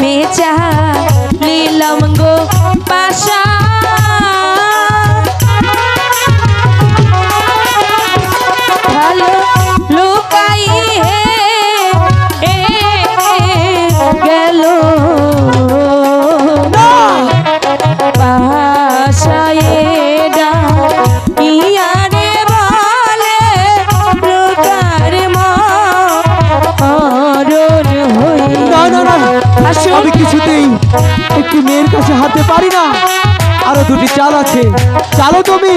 मेचा আমি কিছুতেই একটি মেয়ের কাছে হাতে পারি না। আরও দুটি চাল আছে। চালো তুমি।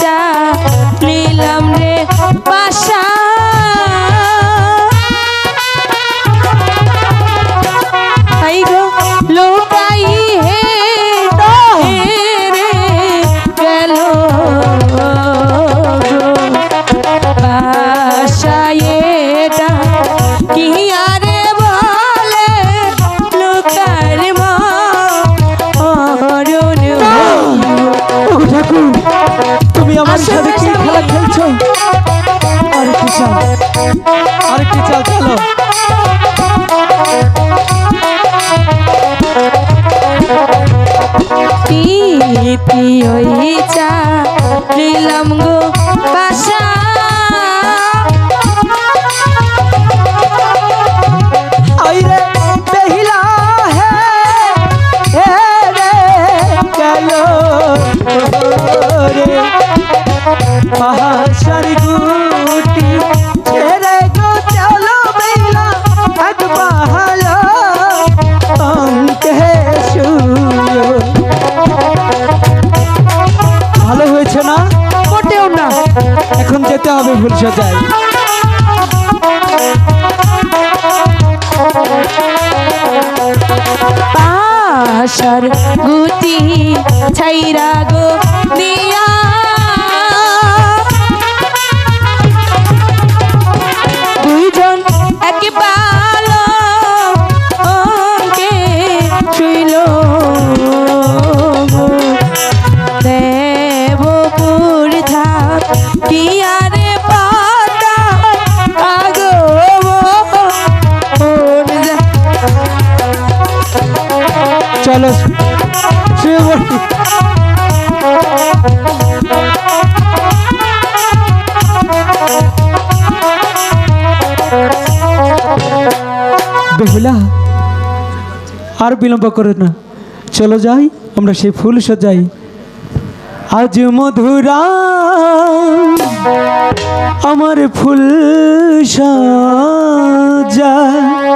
চা নিলাম রে তুমি আমার সাথে কি। খেলা খেলছো চাল আরেকটি চাল চালো প্রীতি ওই চা নিলাম গো যেতে হবে ভুল পাশার গুটি ছাইরা গো চলো শুয়ে বেহুলা, আর বিলম্ব করে না। চলো যাই, আমরা সেই ফুল সাজাই। আজ মধুরা আমার ফুল সাজা